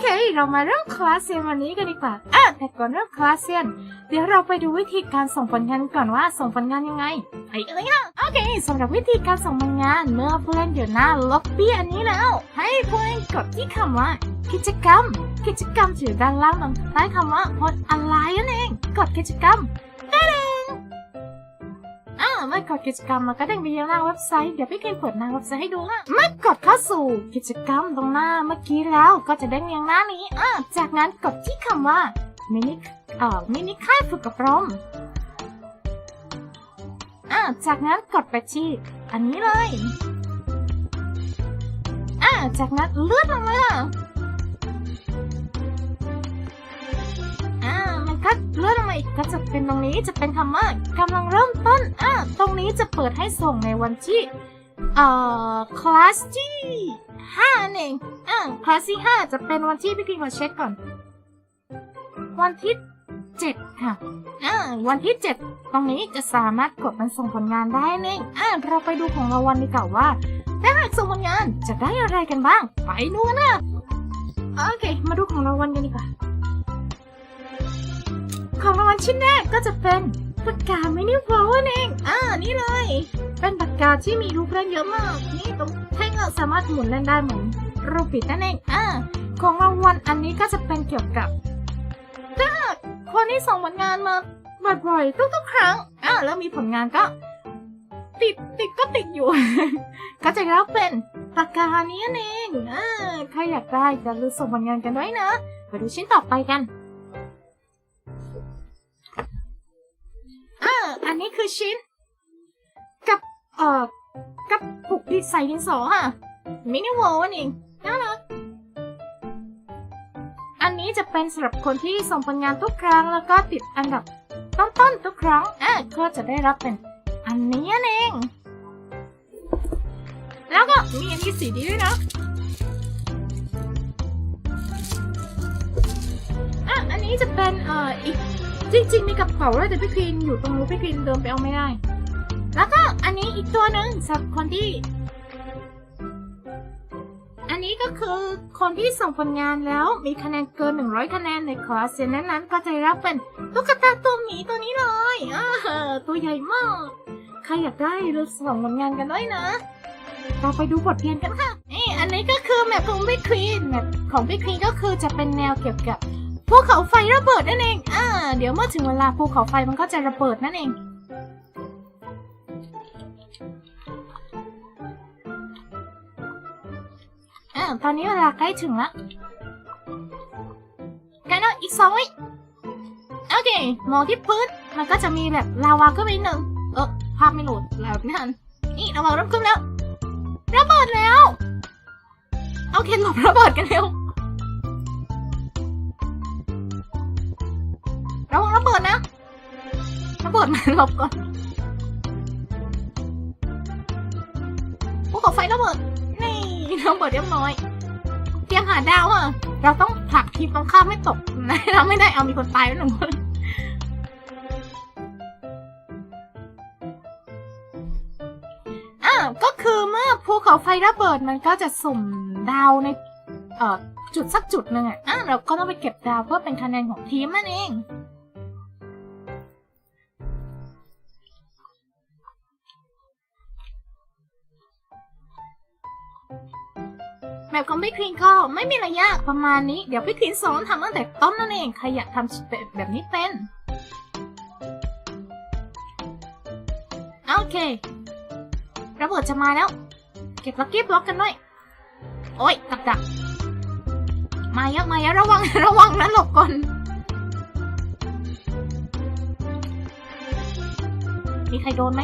เค เรามาเริ่มคลาสเซียนวันนี้กันดีกว่าอะแต่ก่อนเริ่มคลาสเซียน เดี๋ยวเราไปดูวิธีการส่งผลงานก่อนว่าส่งผลงานยังไงไปกันเลยค่ะโอเคสำหรับวิธีการส่งผลงานเมื่อผู้เล่นอยู่หน้าล็อบบี้อันนี้แล้ว ให้ผู้เล่นกดที่คำว่า กิจกรรม กิจกรรมอยู่ด้านล่างตรงใต้คำว่าพดอะไรนั่นเอง กดกิจกรรมได้เลย อ่าเมื่อกดกิจกรรมมันก็เด้งไปยังหน้าเว็บไซต์ เดี๋ยวพี่เกณเปิดหน้าเว็บไซต์ให้ดูนะเมื่อกดเข้าสู่กิจกรรมตรงหน้าเมื่อกี้แล้วก็จะเด้งยังหน้านี้อ่าจากนั้นกดที่คำว่ามินิเอ่อมินิค่ายฝึกอบรมอ่าจากนั้นกดไปที่อันนี้เลยอ่าจากนั้นเลื่อนลงมาอ่า เลื่อนลงมาอีกก็จะเป็นตรงนี้จะเป็นคำว่ากำลังเริ่มต้นอ่าตรงนี้จะเปิดให้ส่งในวันที่เอ่อคลาสที่ห้าเองอ่าคลาสที่ห้าจะเป็นวันที่พี่พิมพ์มาเช็คก่อน วันที่เจ็ดค่ะอ่าวันที่เจ็ดตรงนี้จะสามารถกดมันส่งผลงานได้เองอ่าเราไปดูของรางวัลดีกว่าว่าถ้าหากส่งผลงานจะได้อะไรกันบ้าง ไปดูกันนะโอเค มาดูของรางวัลกันดีกว่า ของรางวัลชิ้นแรกก็จะเป็นปากกามินิโฟลนั่นเองอ่านี่เลย เป็นปากกาที่มีรูปเล่นเยอะมาก นี่ตรงแท่งอะสามารถหมุนเล่นได้เหมือนรูปปิดนั่นเองอ่าของรางวัลอันนี้ก็จะเป็นเกี่ยวกับถ้าหากคนที่ส่งผลงานมาบ่อยๆทุกๆครั้งอ่าแล้วมีผลงานก็ ติดติดก็ติดอยู่ ก็จะรับเป็นปากกานี้นั่นเองอ่าใครอยากได้จะลืมส่งผลงานกันด้วยนะไปดูชิ้นต่อไปกัน อันนี้คือชิ้น กับเอ่อกับปุกดิใส่ดินสอค่ะมินิวอลนั่นเองน่ารักอันนี้จะเป็นสำหรับคนที่ส่งผลงานทุกครั้งแล้วก็ติดอันดับต้นๆทุกครั้งอะก็จะได้รับเป็นอันนี้นั่นเอง แล้วก็มีอันนี้สีดีด้วยนะอะอันนี้จะเป็นเอ่ออีก จริง ๆ มีกระเป๋าด้วยแต่พี่ควีนอยู่ตรงนู้นพี่ควีนเดินไปเอาไม่ได้ แล้วก็อันนี้อีกตัวหนึ่งสำหรับคนที่ อันนี้ก็คือคนที่ส่งผลงานแล้วมีคะแนนเกิน 100 คะแนนในคลาสเซนนั้นๆ ก็จะรับเป็นตุ๊กตาตัวหมีตัวนี้เลยอ่าตัวใหญ่มาก ใครอยากได้เราส่งผลงานกันด้วยนะเราไปดูบทเรียนกันค่ะนี่อันนี้ก็คือแมปของพี่ควีนแมปของพี่ควีนก็คือจะเป็นแนวเกี่ยวกับ ภูเขาไฟระเบิดนั่นเองอ่าเดี๋ยวเมื่อถึงเวลาภูเขาไฟมันก็จะระเบิดนั่นเอง อ่าตอนนี้เวลาใกล้ถึงละกันแล้วอีกสองวิโอเค มองที่พื้น มันก็จะมีแบบลาวาขึ้นไปนิดนึงเออภาพไม่โหลดแล้วไม่ทันนี่ลาวาเริ่มขึ้นแล้ว ระเบิดแล้ว โอเคหลบระเบิดกันเร็ว ระวังระเบิดนะระเบิดมาหลบก่อนภูเขาไฟระเบิด นี่ระเบิดเรียบร้อย เตรียมหาดาวอะ เราต้องผลักทีมตรงข้ามไม่ตกนะเราไม่ได้เอามีคนตายไปหนึ่งคนอ่าก็คือเมื่อภูเขาไฟระเบิดมันก็จะสุ่มดาวในจุดสักจุดหนึ่งอะอะเราก็ต้องไปเก็บดาวเพื่อเป็นคะแนนของทีมนั่นเอง แบบของพี่คลีนก็ไม่มีอะไรยากประมาณนี้ เดี๋ยวพี่คลีนสอนทำตั้งแต่ต้นนั่นเอง ใครอยากทำแบบนี้เป็น โอเค ระเบิดจะมาแล้ว เก็บลักกี้บล็อกกันด้วยโอ้ยกับดักมาเยอะมาเยอะระวังระวังนะหลบก่อนมีใครโดนไหม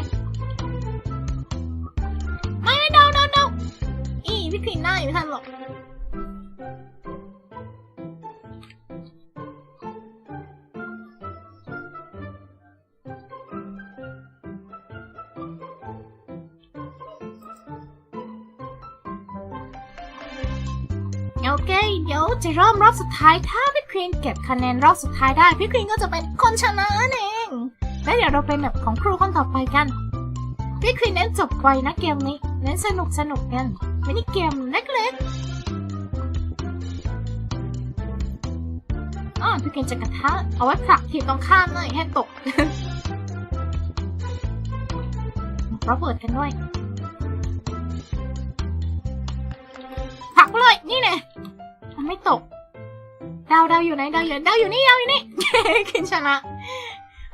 อีพี่คลีนหน้าอยู่ไม่ทันหรอกโอเค เดี๋ยวจะเริ่มรอบสุดท้ายถ้าพี่ควีนเก็บคะแนนรอบสุดท้ายได้ พี่ควีนก็จะเป็นคนชนะนั่นเอง และเดี๋ยวเราไปแมปของครูคนต่อไปกัน พี่ควีนเน้นจบไวนะเกมนี้ เน้นสนุกสนุกกัน มินิเกมเล็กๆอ๋อพี่เคนจะกระทะเอาไว้ผลักทีตรงข้ามหน่อยให้ตกระเบิดกันด้วยผลักเลยนี่แน่มันไม่ตกดาวดาวอยู่ไหนดาวอยู่ดาวอยู่นี่ดาวอยู่นี่คินชนะ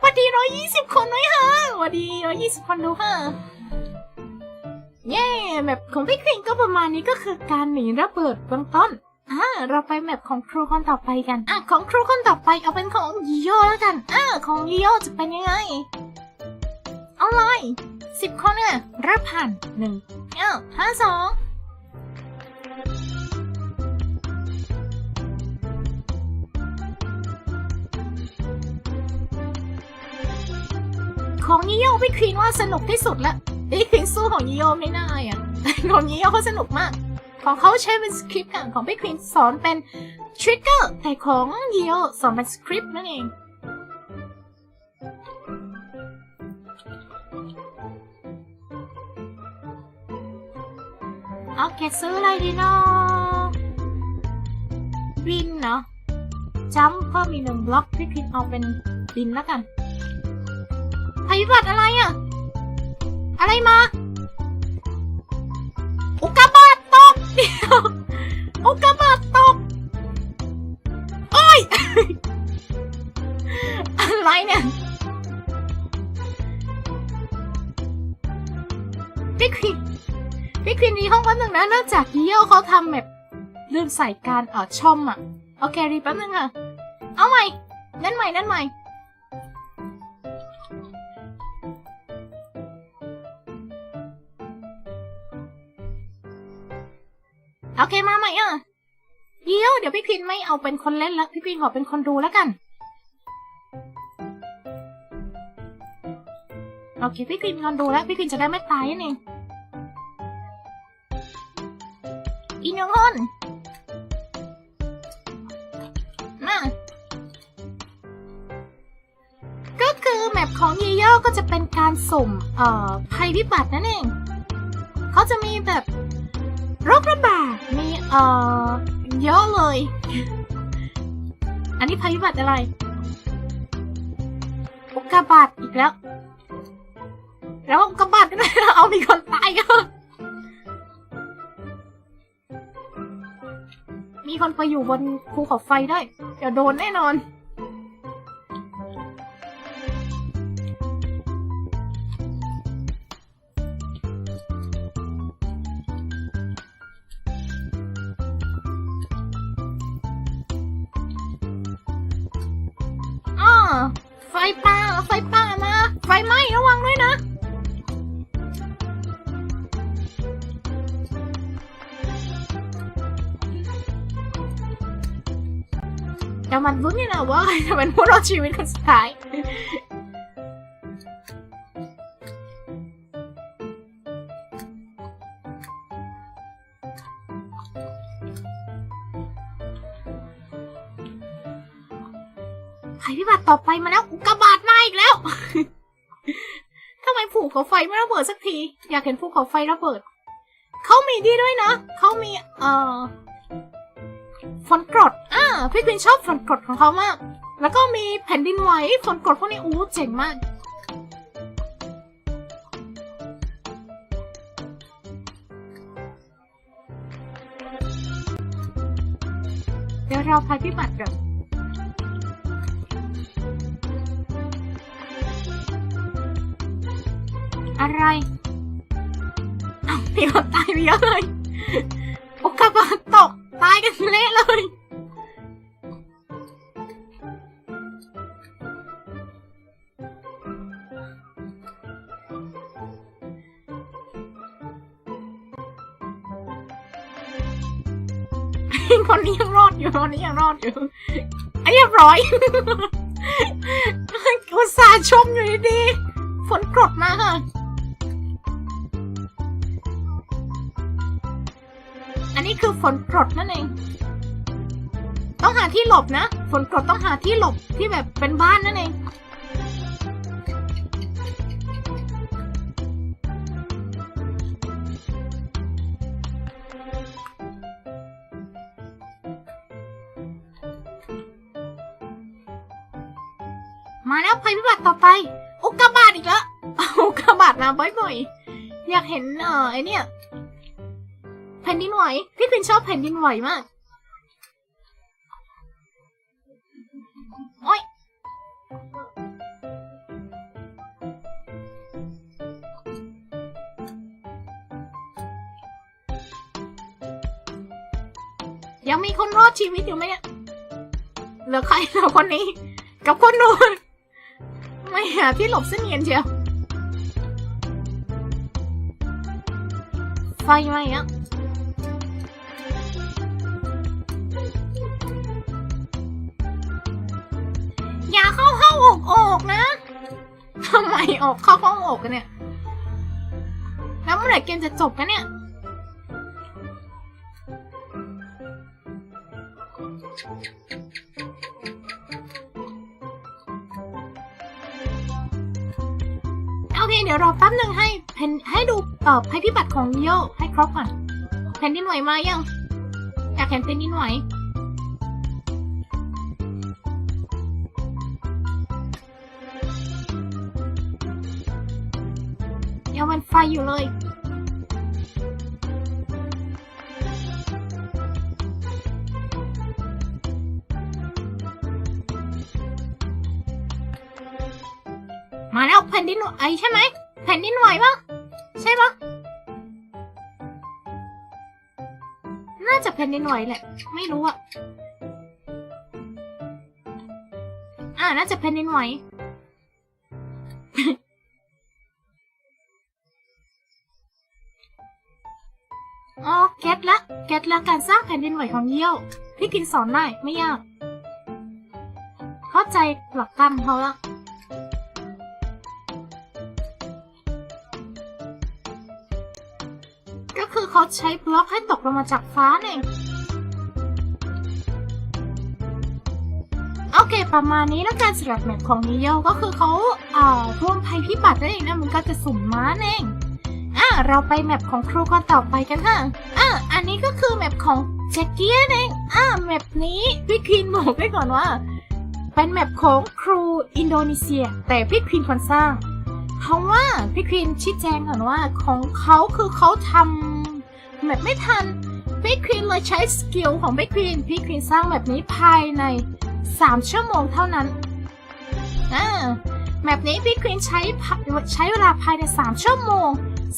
วัดดีร้อยยี่สิบคนไหมฮะวัดดีร้อยยี่สิบคนดูฮะ เย้แมปของพี่คริงก็ประมาณนี้ก็คือการหนีระเบิดเบื้องต้นอ่าเราไปแมปของครูคนต่อไปกันอะของครูคนต่อไปเอาเป็นของยีโยแล้วกันอ่าของยีโยจะเป็นยังไงเอาเลยสิบคนเนี่ยริ่มผ่านหนึ่งเอ้าห้าสองของยีโยพี่ควีนว่าสนุกที่สุดละพี่ควีนสู้ของยีโยไม่ได้อะของยีโยเขาสนุกมาก ของเขาใช้เป็นสคริปต์ค่ะของพี่ควีนสอนเป็นทริกเกอร์แต่ของยีโยสอนเป็นสคริปต์นั่นเองโอเคซื้ออะไรดีเนาะบินเนาะจัมเพิ่มอีกหนึ่งบล็อกพี่พินเอาเป็นบินแล้วกันภัยพิบัติอะไรอะ อะไรมา อุกกาบาตตกเดี๋ยวอุกกาบาตตก โอ้ย อะไรเนี่ยพี่ควินพี่ควินรีห้องแป๊บหนึ่งนะเนื่องจากยี่เยี่ยวเขาทำแบบลืมใส่การเออช่อมอะ โอเครีแป๊บนึงอะ เอาใหม่ นั่นใหม่ นั่นใหม่ โอเคมาใหม่อะเดี๋ยวเดี๋ยวพี่ควินไม่เอาเป็นคนเล่นละพี่ควินขอเป็นคนดูแล้วกัน โอเค พี่ควินคนดูแล้ว พี่ควินจะได้ไม่ตายนั่เองอีน้องอนมาก็คือแมปของเยโย่ก็จะเป็นการสุ่มเอ่อภัยพิบัตินั่นเอง เขาจะมีแบบ โรคระบาดมีเอ่อเยอะเลย อันนี้ภัยพิบัติอะไรอุกกาบาตอีกแล้ว แล้วอุกกาบาตก็ได้เอามีคนตายก็มีคนไปอยู่บนภูเขาไฟได้เดี๋ยวโดนแน่นอน มันลุ้นนี่นะว่าใครจะเป็นผู้รอดชีวิตคนสุดท้ายภัยพิบัติต่อไปมาแล้วกกาบาตมาอีกแล้วทำไมภูเขาไฟไม่ระเบิดสักที อยากเห็นภูเขาไฟระเบิด เขามีดีด้วยนะ เขามี เอ่อ ฝนกรดอ่าพี่ควินชอบฝนกรดของเขามาก แล้วก็มีแผ่นดินไหวฝนกรดพวกนี้อู้เจ๋งมาก เดี๋ยวเราภัยพิบัติกันอะไรอ้าวมีคนตายไปเยอะเลยโอกาบาตตก ตายกันเละเลย คนนี้ยังรอดอยู่คนนี้ยังรอดอยู่ไอ้เรียบร้อยอุตส่าห์ชมอยู่ดีๆฝนกรดมาค่ะ คือฝนกรดนั่นเอง ต้องหาที่หลบนะ ฝนกรดต้องหาที่หลบที่แบบเป็นบ้านนั่นเอง มาแล้วภัยพิบัติต่อไปอุกกาบาตอีกแล้วอุกกาบาตมาบ่อยๆ อยากเห็นเออไอเนี่ย ผ่นดินไหว พี่พินชอบแผ่นดินไหวมาก โอ้ยยังมีคนรอดชีวิตอยู่ไหมเนี่ยเหลือใครเหลือคนนี้ กับคนนู้นไม่หาที่หลบเส้นเนียนเชียวไฟไหมอะ ออกอกนะทำไมออกเข้าห้องอกกันเนี่ย แล้วเมื่อไหร่เกมจะจบกันเนี่ยโอเค เดี๋ยวรอแป๊บหนึ่งให้เพนให้ดูเอ่อภัยพิบัติของโยให้ครบก่อนแผ่นดินไหวมายัง อยากเห็นแผ่นดินไหว อยู่เลย มาแล้วแผ่นดินไหวใช่ไหมแผ่นดินไหวปะใช่ปะน่าจะแผ่นดินไหวแหละ ไม่รู้อะอ่าน่าจะแผ่นดินไหว อ๋อเก็ตละเก็ตละการสร้างแผ่นดินไหวของเยี่ยว พี่กินสอนได้ไม่ยาก เข้าใจหลักการเขาละก็คือเขาใช้บล็อกให้ตกลงมาจากฟ้าเองโอเค ประมาณนี้แล้วการสลับแมปของนิโยก็คือเขาเอ่อร่วมภัยพิบัตินั่นเองนะมันก็จะสุ่มม้านั่นเอง เราไปแมปของครูคนต่อไปกันค่ะอะอันนี้ก็คือแมปของแจ็คกี้นั่นเองอะแมปนี้พี่ควีนบอกไว้ก่อนว่า เป็นแมปของครูอินโดนีเซีย แต่พี่ควีนคนสร้างเพราะว่าพี่ควีนชี้แจงก่อนว่าของเขาคือเขาทำแบบไม่ทันพี่ควีนเลยใช้สกิลของพี่ควีนพี่ควีนสร้างแบบนี้ภายใน 3 ชั่วโมงเท่านั้นอ่าแบบนี้พี่ควีนใช้ใช้เวลาภายใน 3 ชั่วโมง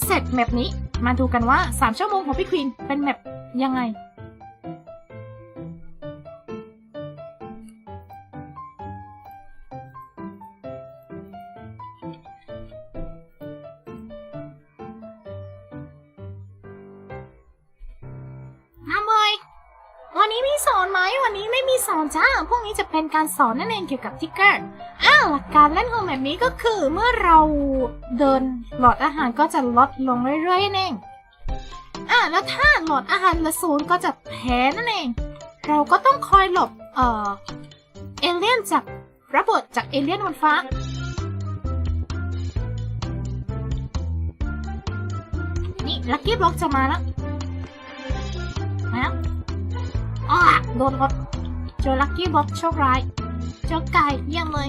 เสร็จแมปนี้ มาดูกันว่า 3 ชั่วโมงของพี่ควีนเป็นแมปยังไง อนจ้า พวกนี้จะเป็นการสอนนั่นเองเกี่ยวกับทิกเกอร์ อ้าวหลักการเล่นของแบบนี้ก็คือเมื่อเราเดินหลอดอาหารก็จะลดลงเรื่อยๆนั่นเอง อ่าแล้วถ้าหลอดอาหารลือศูนย์ก็จะแพ้นั่นเอง เราก็ต้องคอยหลบ เอ่อ เอเลี่ยนจากระเบิดจากเอเลี่ยนบนฟ้านี่ลักกี้บล็อกจะมาแล้วมาแล้วอ้าโดนรถ เจอลักกี้บ็อกโชคร้าย เจอไก่เยี่ยมเลย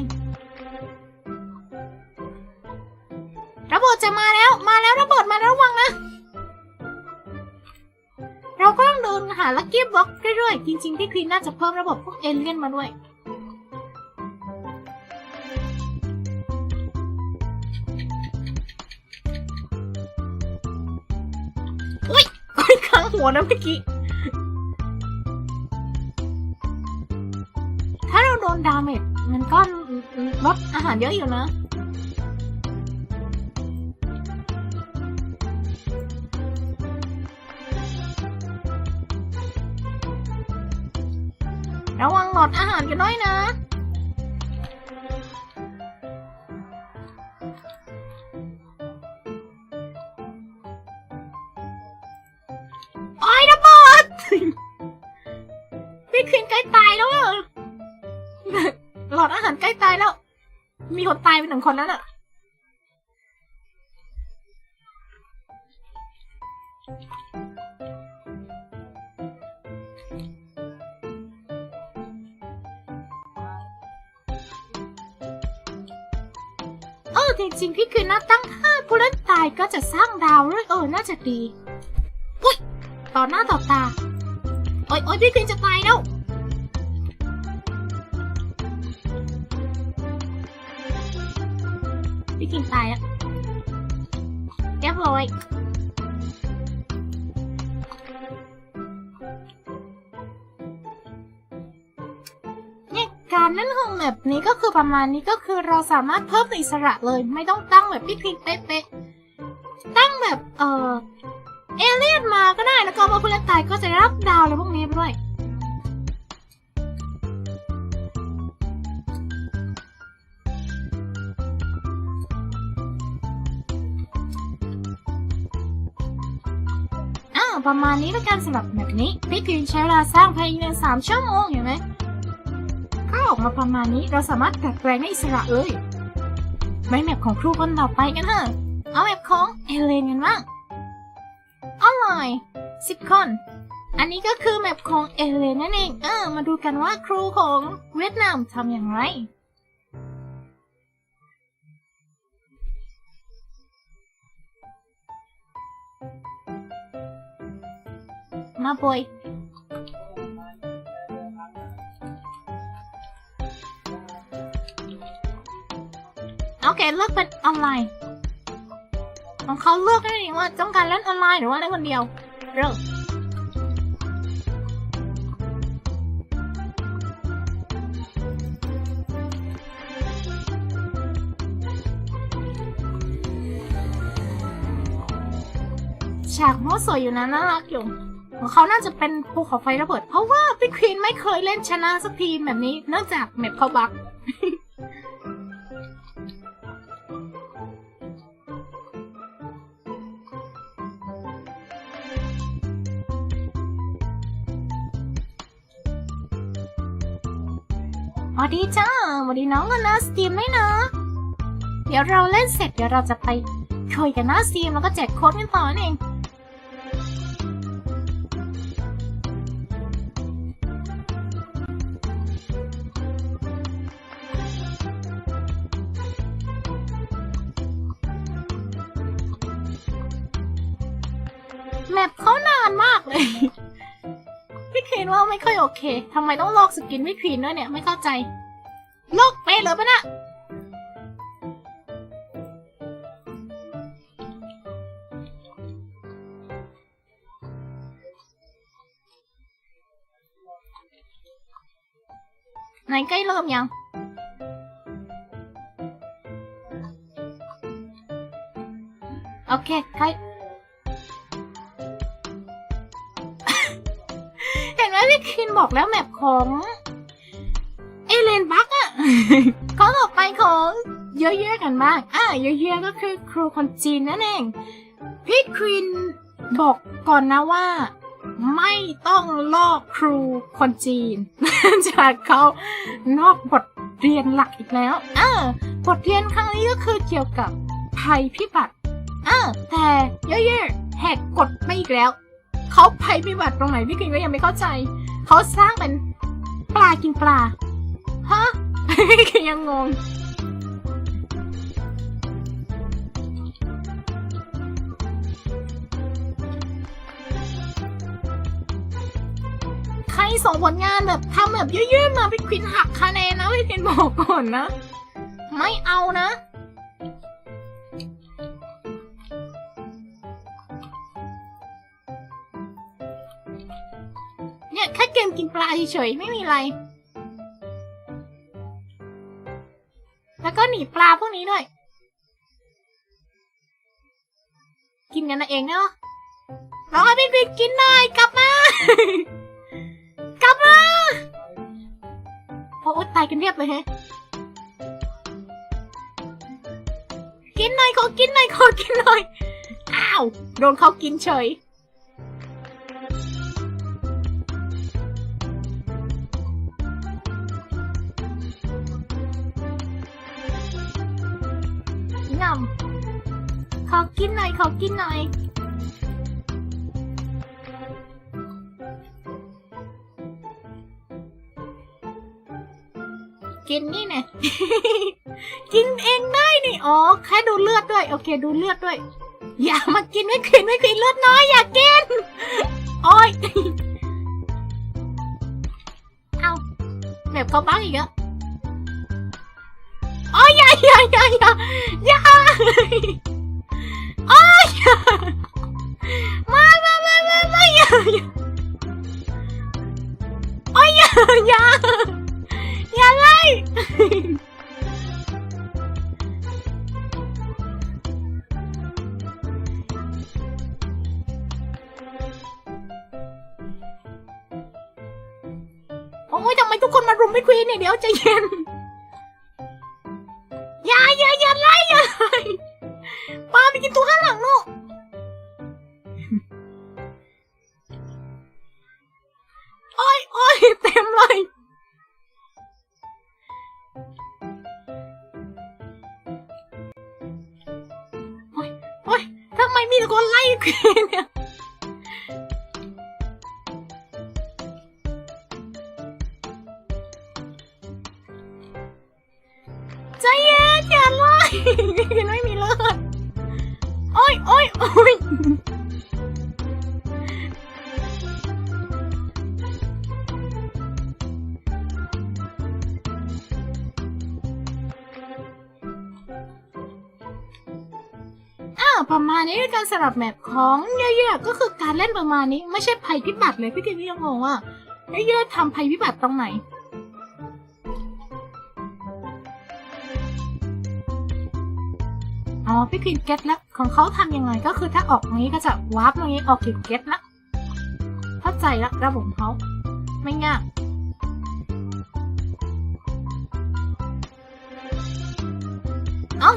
ระเบิดจะมาแล้วมาแล้วระเบิดมาแล้วระวังนะ เราก็ต้องเดินหาลักกี้บ็อกเรื่อยๆ จริงๆ ที่คลีนน่าจะเพิ่มระบบพวกเอเลี่ยนมาด้วย อุ้ยอุ้ยข้างหัวนะเมื่อกี้ ดาเมจมันก็ลดอาหารเยอะอยู่นะระวังหลอดอาหารกันด้วยนะ มีคนตายไปหนึ่งคนแล้วน่ะเออจริงๆ พี่คือน่าตั้งค่าผู้เล่นตายก็จะสร้างดาวด้วยเออ น่าจะดี อุ้ย ต่อหน้าต่อตา โอ๊ยโอ๊ยพี่คือจะตายแล้ว การเล่นห้องแบบนี้ก็คือประมาณนี้ก็คือเราสามารถเพิ่มอิสระเลย ไม่ต้องตั้งแบบพี่คลิกเป๊ะๆตั้งแบบเออเอเลี่ยนมาก็ได้แล้วก็พอผู้เล่นตายก็จะได้รับดาวอะไรพวกนี้ไปด้วย ประมาณนี้แล้วกันสำหรับแบบนี้พี่คลิกใช้เวลาสร้างภายในสามชั่วโมงเห็นไหมก็ออกมาประมาณนี้เราสามารถดัดแปลงได้อิสระเลยไปแมปของครูคนต่อไปกันเถอะ เอาแมปของเอเลนกันบ้างออนไลน์สิบคน อันนี้ก็คือแมปของเอเลนนั่นเอง เออ มาดูกันว่าครูของเวียดนามทำอย่างไร มาบอยโอเคเลือกเป็นออนไลน์ ของเขาเลือกได้เองว่าต้องการเล่นออนไลน์หรือว่าเล่นคนเดียว เริ่มฉากโมสวยอยู่นะน่ารักอยู่ ของเขาน่าจะเป็นภูเขาไฟระเบิด เพราะว่าพี่ควีนไม่เคยเล่นชนะสักทีแบบนี้เนื่องจากแมปเขาบักสวัสดีจ้าสวัสดีน้องกันนะสตรีมไหมนะ เดี๋ยวเราเล่นเสร็จเดี๋ยวเราจะไปคุยกันหน้าสตรีมแล้วก็แจกโค้ดกันต่อนั่นเอง ทำไมต้องลอกสกินพี่ควีนด้วยเนี่ย ไม่เข้าใจ ลอกไปเลยปะนะไหนใกล้เริ่มยังโอเคใกล้ เห็นไหมพี่คินบอกแล้วแมปของเอเลนบักอะเขาต่อไปของเยอะๆกันบ้างอะเยอะๆก็คือครูคนจีนนั่นเองพี่ควินบอกก่อนนะว่า ไม่ต้องลอกครูคนจีนจากเขานอกบทเรียนหลักอีกแล้วอะบทเรียนครั้งนี้ก็คือเกี่ยวกับภัยพิบัติอะแต่เยอะๆแหกกฎไปอีกแล้ว เขาภัยพิบัติตรงไหนพี่กินก็ยังไม่เข้าใจ เขาสร้างเป็นปลากินปลา ฮะ พี่กินยังงง ใครส่งผลงานแบบทำแบบยื่ๆมาพี่ควินหักคะแนนนะพี่ควินบอกก่อนนะ ไม่เอานะ เกมกินปลาเฉยๆไม่มีอะไร แล้วก็หนีปลาพวกนี้ด้วย กินกันนะเองเนาะรอให้พี่บิ๊กกินหน่อยกลับมา กลับมาโอ้โอ๊ยตายกันเรียบเลยแฮะกินหน่อยขอกินหน่อยขอกินหน่อย อ้าว โดนเขากินเฉย งำขอกินหน่อยขอกินหน่อย กินนี่แน่กินเองได้นี่อ๋อแค่ดูเลือดด้วย โอเค ดูเลือดด้วย อย่ามากินไม่กินไม่กินเลือดน้อยอย่ากินโอ้ยเอาแบบเขาบ้างอีกอ้ย อย่าอย่าอย่าอย่าอย่าโอ้ยอย่าไม่ไม่ไม่ไม่ไม่อย่าอย่าโอ้ยอย่าอย่าอย่าไล่โอ้ยทำไมทุกคนมารุมไม่ควีนเนี่ยเดี๋ยวใจเย็น ประมาณนี้ด้วยการสลับแมปของเยอะๆก็คือการเล่นประมาณนี้ไม่ใช่ภัยพิบัติเลยพี่กินยังงงว่าเยอะๆทำภัยพิบัติตรงไหนอ๋อพี่คินเก็ตแล้วของเขาทำยังไงก็คือถ้าออกตรงนี้ก็จะวาร์ปตรงนี้ออกถึงเก็ตละเข้าใจละระบบเขาไม่ยาก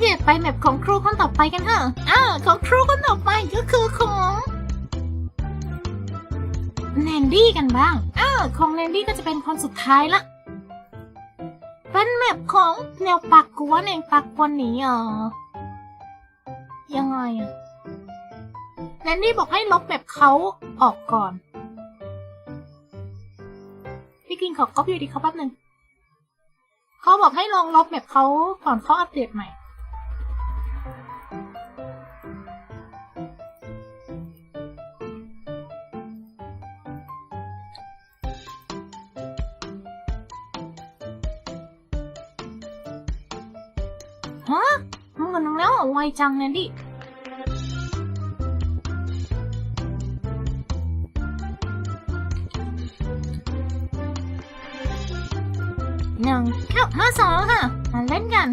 เคไปแมปของครูคนต่อไปกันเถอะอ่าของครูคนต่อไปก็คือของแนนดี้กันบ้างอ่าของแนนดี้ก็จะเป็นคนสุดท้ายละ เป็นแมปของแนวปักกวนเองปักกวนหนีอะยังไงอะแนนนี่บอกให้ลบแบบเขาออกก่อน พี่กินขอก๊อปอยู่ดีเขาแป๊บหนึ่งเขาบอกให้ลองลบแบบเขาก่อนเขาอัปเดตใหม่ วเหรอไวจังนนดี้หนึ่งเก้าห้าสองค่ะ มาเล่นกัน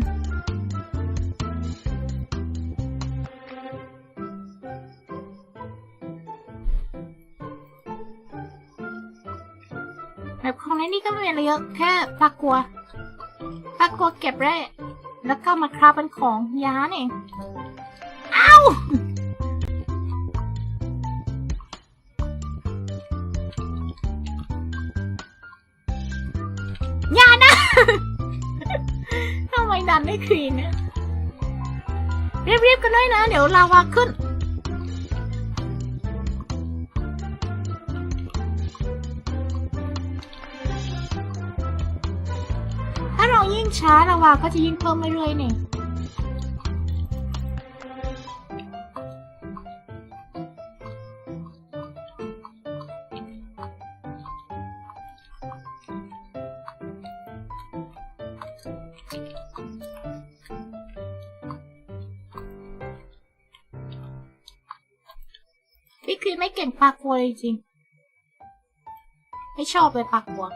แบบของในนี่ก็ไม่มีอะไรเยอะแค่ปลากลัวปลากลัวเก็บแร่ แล้วก็มาคราฟเป็นของยาเองอ้าวอย่านะทำไมดันไม่คลีนเนี่ยรีบๆกันด้วยนะ เดี๋ยวลาวาขึ้น ช้าลาวาก็จะยิ่งเพิ่มเรื่อยๆนี่พี่คือไม่เก่งปากกัวเลยจริง ไม่ชอบเลยปากกัว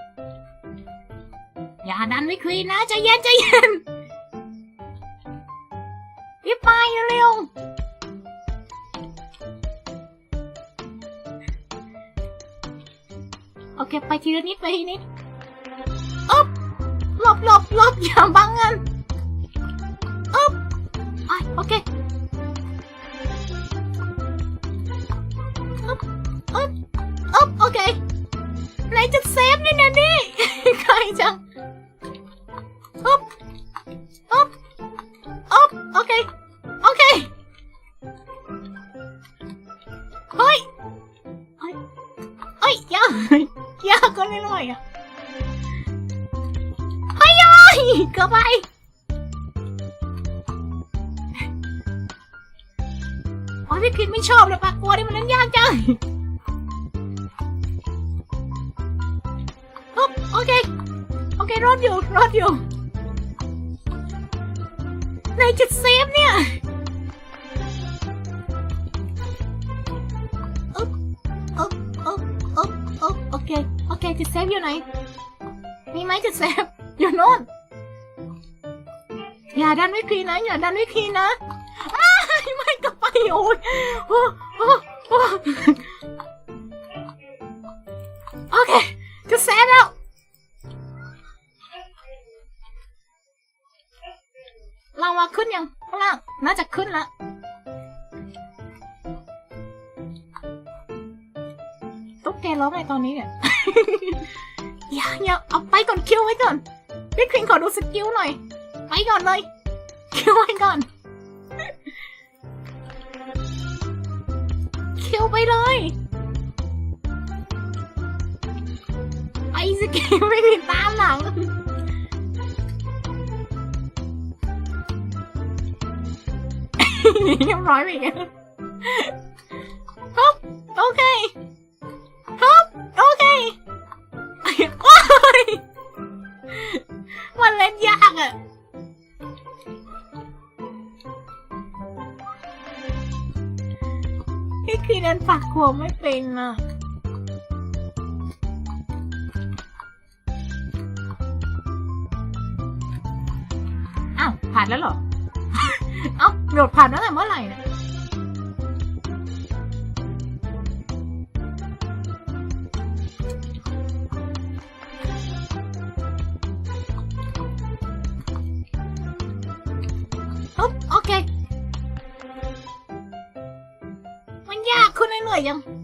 อย่าดันไม่คุยนะใจเย็นใจเย็นรีบไปเร็วโอเคไปทีละนิดไปทีนิดอ๊บหลบหลบหลบอย่าบังกัน เฮ้ย เฮ้ย เฮ้ยยากยากก็นิดหน่อยอะเฮ้ยย้อยก็ไปโอ้ยพี่พินไม่ชอบเลยปะกลัวนี่มันนั้นยากจังโอเค โอเค รอดอยู่ รอดอยู่ ในจุดเซฟเนี่ย อยู่ไหน มีไหมจุดเซฟอยู่โน่น อย่าดันไม่คลีนะ อย่าดันไม่คลีนะไม่ก็ไปโอ้ยโอ้โอ้โอ้โอเคจุดเซฟแล้วเราว่าขึ้นยังข้างล่างน่าจะขึ้นละตุ๊กแกร้องไงตอนนี้เนี่ย อย่าอย่าเอาไปก่อนคิวไว้ก่อนพี่คริงขอดูสกิลหน่อย ไปก่อนเลยคิวไว้ก่อนคิวไปเลยไอสกิลไม่ติดตามหลังเรียบร้อยไปอีกฮึบโอเค นี่คือเดินปากขวไม่เป็นอะอ้าวผ่านแล้วเหรอ เอ้าโดดผ่านตั้งแต่เมื่อไหร่นะาก